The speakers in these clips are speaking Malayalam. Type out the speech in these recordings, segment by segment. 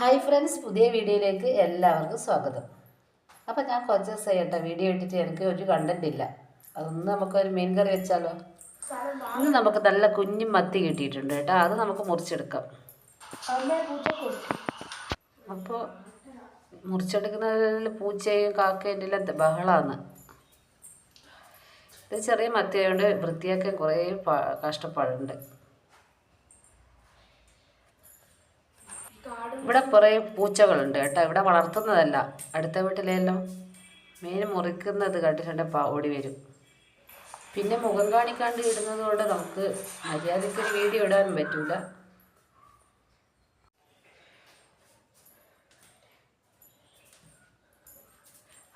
ഹായ് ഫ്രണ്ട്സ് പുതിയ വീഡിയോയിലേക്ക് എല്ലാവർക്കും സ്വാഗതം. അപ്പം ഞാൻ കുറച്ച് ദിവസമായി കേട്ടോ വീഡിയോ ഇട്ടിട്ട് എനിക്ക് ഒരു കണ്ടന്റ് ഇല്ല. അതൊന്ന് നമുക്കൊരു മീൻ കറി വെച്ചാലോ? ഇന്ന് നമുക്ക് നല്ല കുഞ്ഞു മത്തി കിട്ടിയിട്ടുണ്ട് കേട്ടോ. അത് നമുക്ക് മുറിച്ചെടുക്കാം. അപ്പോൾ മുറിച്ചെടുക്കുന്നതിൽ പൂച്ചയും കാക്കയും എല്ലാം ബഹളമാണ് ഇത് ചെറിയ മത്തി ആയതുകൊണ്ട് വൃത്തിയാക്കാൻ കുറേ കഷ്ടപ്പാടുണ്ട്. ഇവിടെ കുറേ പൂച്ചകളുണ്ട് കേട്ടോ. ഇവിടെ വളർത്തുന്നതല്ല. അടുത്ത വീട്ടിലെല്ലാം മീൻ മുറിക്കുന്നത് കണ്ടിട്ടുണ്ട്. ഓടി വരും. പിന്നെ മുഖം കാണിക്കാണ്ട് ഇടുന്നത് കൊണ്ട് നമുക്ക് മര്യാദയ്ക്ക് ഒരു വീഡിയോ ഇടാനും പറ്റൂല.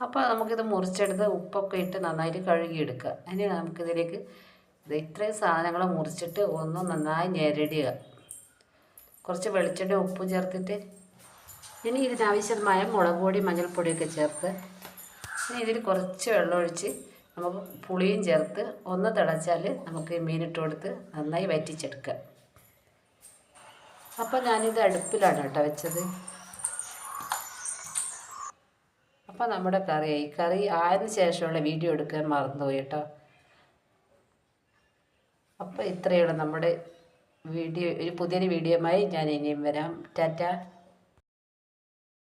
അപ്പോൾ നമുക്കിത് മുറിച്ചെടുത്ത് ഉപ്പൊക്കെ ഇട്ട് നന്നായിട്ട് കഴുകിയെടുക്കുക. അതിന് നമുക്കിതിലേക്ക് ഇത് ഇത്രയും സാധനങ്ങൾ മുറിച്ചിട്ട് ഒന്ന് നന്നായി ഞെരടിയുക. കുറച്ച് വെളിച്ചെണ്ണ ഉപ്പും ചേർത്തിട്ട് ഇനി ഇതിനാവശ്യമായ മുളക് പൊടി മഞ്ഞൾപ്പൊടിയൊക്കെ ചേർത്ത് ഇനി ഇതിൽ കുറച്ച് വെള്ളം ഒഴിച്ച് നമുക്ക് പുളിയും ചേർത്ത് ഒന്ന് തിളച്ചാൽ നമുക്ക് മീനിട്ട് കൊടുത്ത് നന്നായി വറ്റിച്ചെടുക്കാം. അപ്പോൾ ഞാനിത് അടുപ്പിലാണ് കേട്ടോ വെച്ചത്. അപ്പോൾ നമ്മുടെ കറിയായി കറി ആയതിനു ശേഷമുള്ള വീഡിയോ എടുക്കാൻ മറന്നുപോയി കേട്ടോ. അപ്പോൾ ഇത്രയുള്ള നമ്മുടെ വീഡിയോ ഒരു പുതിയൊരു വീഡിയോയുമായി ഞാൻ ഇനിയും വരാം. ടാറ്റ.